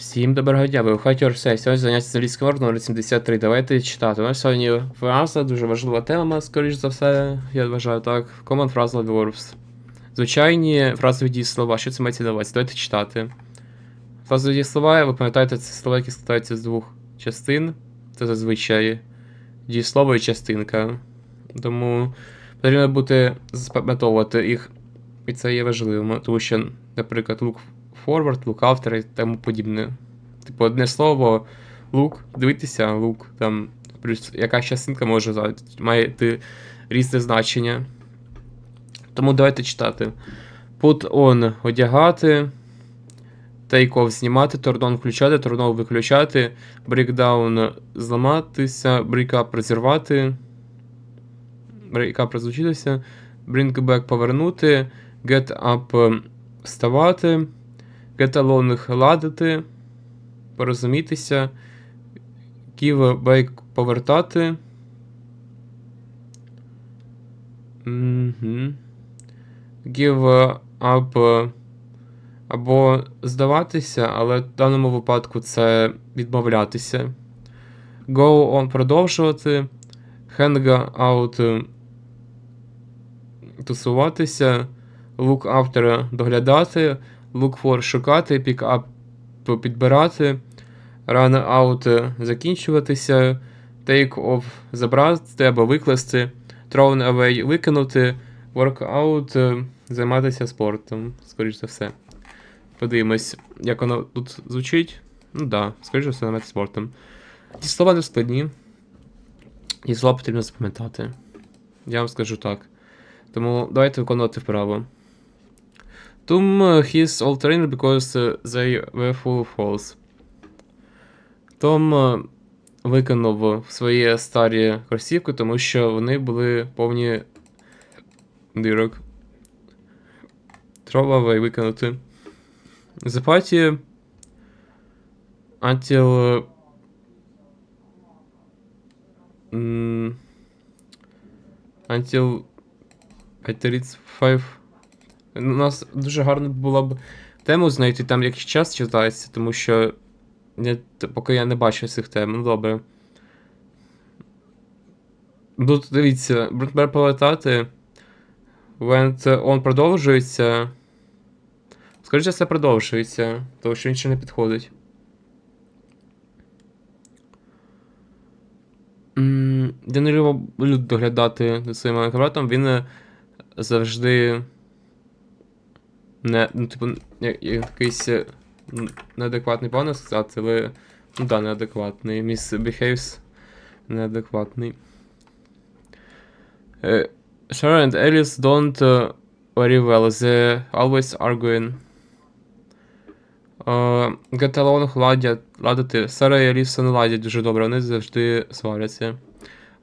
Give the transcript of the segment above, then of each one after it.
Всім доброго дня, ви в хаті Орсей. Сьогодні заняття з англійським мовою номер 73. Давайте читати. У нас сьогодні фраза, дуже важлива тема, скоріш за все, я вважаю так. Common phrasal verbs. Звичайні фразові дієслова. Що це мається на увазі? Давайте читати. Фразові дієслова, ви пам'ятаєте, це слова, які складаються з двох частин. Це зазвичай дієслово і частинка. Тому потрібно бути запам'ятовувати їх. І це є важливим, тому що, наприклад, look look after і тому подібне. Типу, одне слово, look, дивитися, look, там, плюс якась частинка може мати різне значення. Тому давайте читати. Put on одягати, take off знімати, turn on включати, turn off виключати, break down зламатися, break up розірвати, break up розлучитися, bring back повернути, get up вставати, along ладити, порозумітися, give back повертати. Give up або здаватися, але в даному випадку це відмовлятися. Go on продовжувати. Hang out тусуватися. Look after доглядати. Look for шукати. Up підбирати. Run out закінчуватися. Take off забрати або викласти. Thrown away викинути. Workout займатися спортом, скоріш за все. Подивимось, як воно тут звучить. Ну да, скоріш за все, займатися спортом. Ті слова не складні. І слова потрібно запам'ятати. Я вам скажу так. Тому давайте виконувати вправо. Tom uh, his old trainer because uh, they were full of holes. Том uh, виконав свої старі кросівки, тому що вони були повні дирок. Тролове виконати. The party until until until it's five. У нас дуже гарно було б тему знайти там якийсь час читається, тому що я, поки я не бачу цих тем. Ну добре. Тут дивіться, Брутбер пам'ятати. When он продовжується. Скоріше все продовжується, тому що нічого не підходить. Я не люблю доглядати за своїм акробатом, він е, завжди. Не, ну, типу, я- якийсь е, неадекватний пане сказати, але. Ну да, неадекватний. Міс behaves неадекватний. Е, Sharon and Alice don't uh, very well. They always arguing. Uh, get along ладять, ладити. Сара і Аліса не ладять дуже добре, вони завжди сваряться.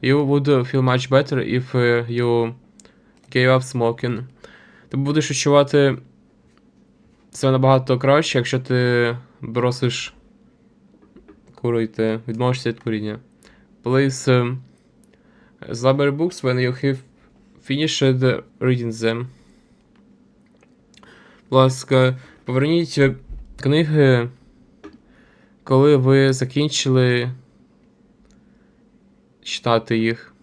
You would feel much better if uh, you gave up smoking. Ти будеш відчувати це набагато краще, якщо ти бросиш курити, відмовишся від куріння. Please um, library books when you have finished reading them. Будь ласка, поверніть е, книги, коли ви закінчили читати їх.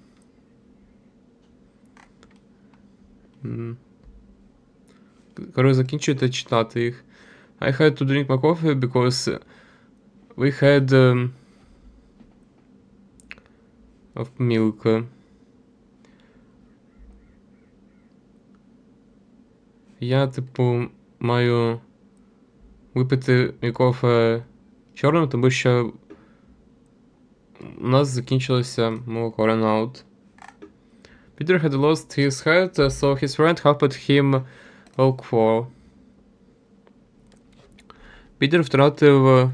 Коли закінчуєте читати їх. I had to drink my coffee because we had um, of milk. Я, типу, маю випити мій кофе чорним, тому що у нас закінчилося молоко run out. Peter had lost his uh, so his friend helped him for. Пітер втратив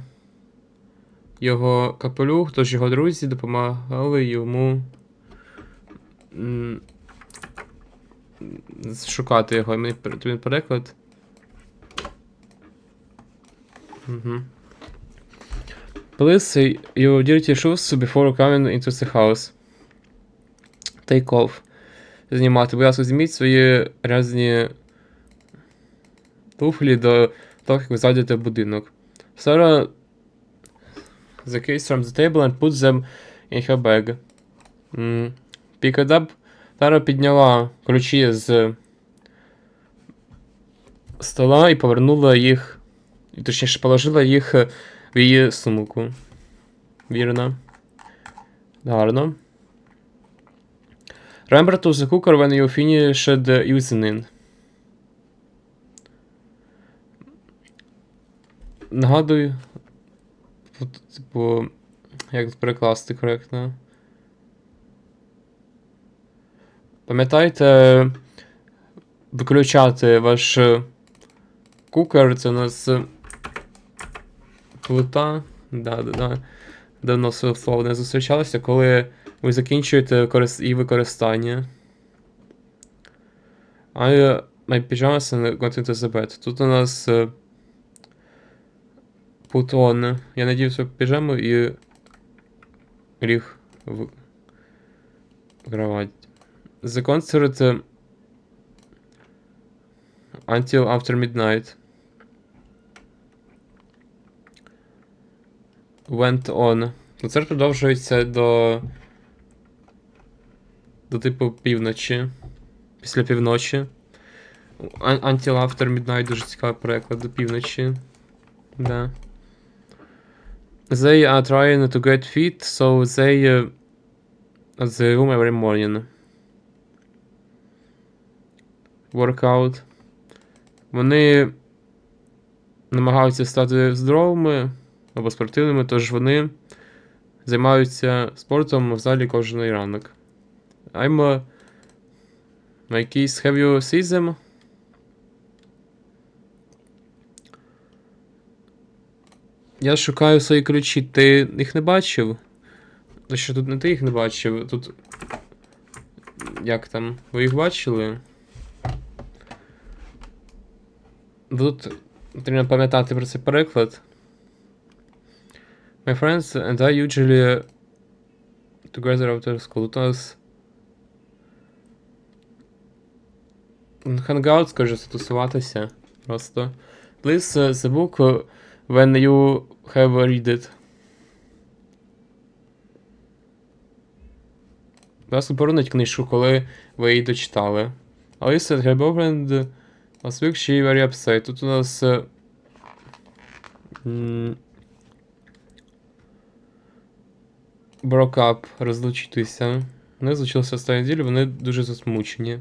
його капелюх, тож його друзі допомагали йому шукати його. Мені потрібен переклад. Угу. Please your dirty shoes before coming into the house. Take off. Знімати. Будь ласка, зніміть свої грязні туфлі до того, як ви зайдете в будинок. Сара the keys from the table and put them in her bag. М, Pick it up. Тара підняла ключі з стола і повернула їх. Точніше, положила їх в її сумку. Вірно. Гарно. Remember to the cooker when you finished using it. Нагадую. Типу, як перекласти коректно. Пам'ятайте виключати ваш е, кукер, це у нас е, плита. Да, да, да. Давно слово не зустрічалося, коли ви закінчуєте її використання. I, my pajamas and got into the bed. Тут у нас put. Я надів свою піжаму і ліг в кровать. The concert е, until after midnight. Went on. Концерт продовжується до. До типу півночі. Після півночі. Until after midnight дуже цікавий переклад до півночі. Да. They are trying to get fit, so they uh, at the room every morning. Workout. Вони намагаються стати здоровими або спортивними, тож вони займаються спортом в залі кожен ранок. I'm uh, my keys, have you seen them? Я шукаю свої ключі. Ти їх не бачив? Що тут не ти їх не бачив, тут. Як там? Ви їх бачили? Тут потрібно пам'ятати про цей переклад. My friends and I usually together after school. У нас Hangout, скаже, стосуватися. Просто. Please the book uh, when you have read it. Ласка, повернуть книжку, коли ви її дочитали. Alisa had opened last week, she very upset. Тут у нас. е, Broke up, розлучитися. Вони злучилися останню неділю, вони дуже засмучені.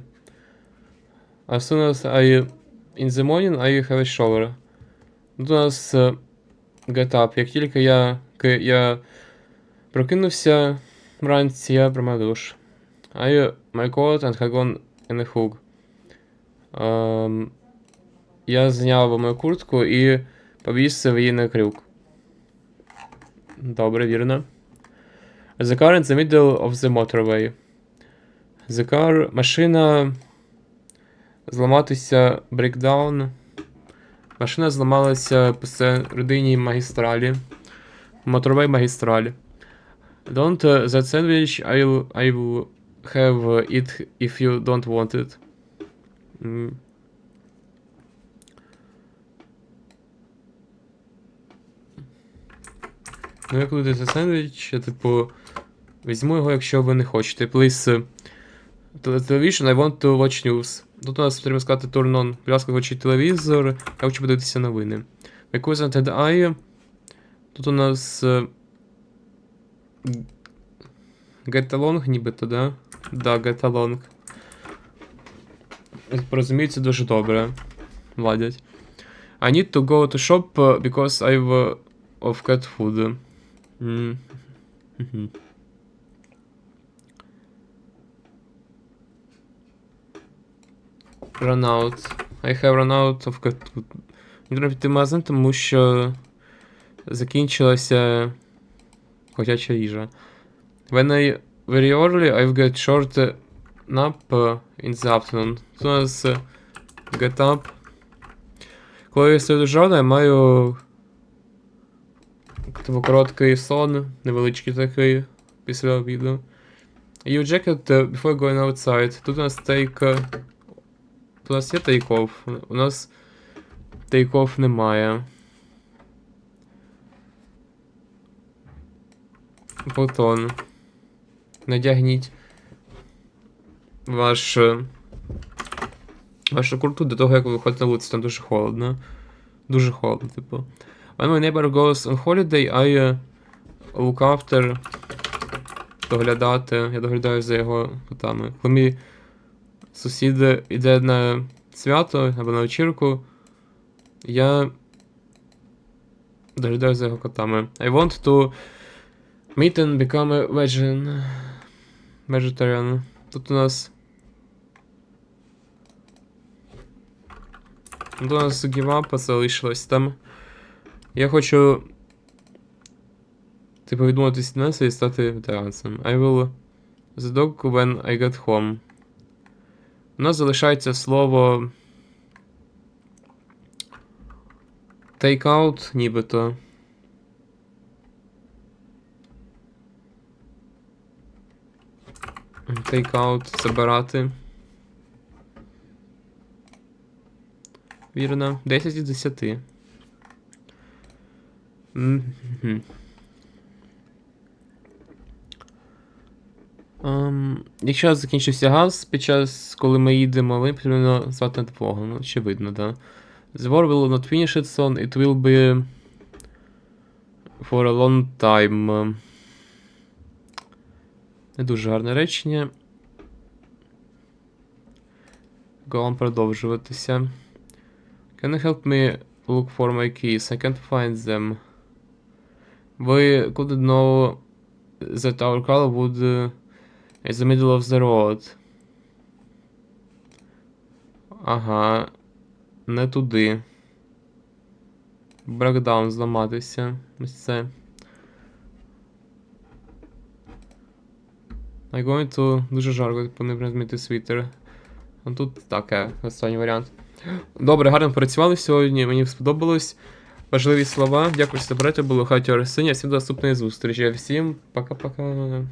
As soon as I in the morning I have a shower. Тут у нас е, up. Як тільки я, я прокинувся вранці, я приймав душ. I my coat and have gone in a hook. Ем, я зняв мою куртку і повісив її на крюк. Добре, вірно. The car in the middle of the motorway. The car, машина зламатися breakdown. Машина зламалася посередині магістралі. Motorway магістралі. Don't uh, that sandwich I will, I will have it if you don't want it. М. Ну, як буде це сендвіч, я типу. Візьму його, якщо ви не хочете. Please. Tele- Television, I want to watch news. Тут у нас потрібно сказати turn on. Будь ласка, включіть телевізор. Я хочу подивитися новини. Cousin and I. Тут у нас. е, Get along, нібито, да? Да, get along. Порозуміють, це дуже добре. Ладять. I need to go to shop uh, because I've of cat food. М. Мгм. Run out. I have run out of food. Мені треба тому що закінчилася котяча їжа. When I very early, I get short uh, nap uh, in the afternoon. Нас uh, get up. Коли я стою рано, я маю типу короткий сон, невеличкий такий після обіду. You jacket before going outside. Тут у нас take. У нас є take-off. У нас take-off немає. Бутон. Надягніть ваш. е, Вашу курту до того, як ви виходите на вулицю, там дуже холодно. Дуже холодно, типу. When my neighbor goes on holiday, I uh, look after. Доглядати. Я доглядаю за його котами. Коли мій сусід йде на свято або на вечірку, я доглядаю за його котами. I want to meet and become a vegan. Vegetarian. Тут у нас. Тут у нас гівапа залишилось там. Я хочу. Типу відмовитись від нас і стати ветеранцем. I will the dog when I get home. У нас залишається слово. Take out, нібито. Take забирати. Вірно. 10 із 10. Мгм. Ем, якщо закінчився газ під час, коли ми їдемо, ми потрібно звати на допомогу. Ну, очевидно, да. The war will not finish it soon, it will be for a long time. Не дуже гарне речення. Голом продовжуватися. Can you help me look for my keys? I can't find them. We couldn't know that our car would in the middle of the road. Ага. Не туди. Брекдаун зламатися. Ось це. I'm going to... Дуже жарко, типу не змінити світер. А тут таке, останній варіант. Добре, гарно працювали сьогодні, мені сподобалось. Важливі слова. Дякую, що забрати, було хаті Арсенія. Всім до наступної зустрічі. Всім пока-пока.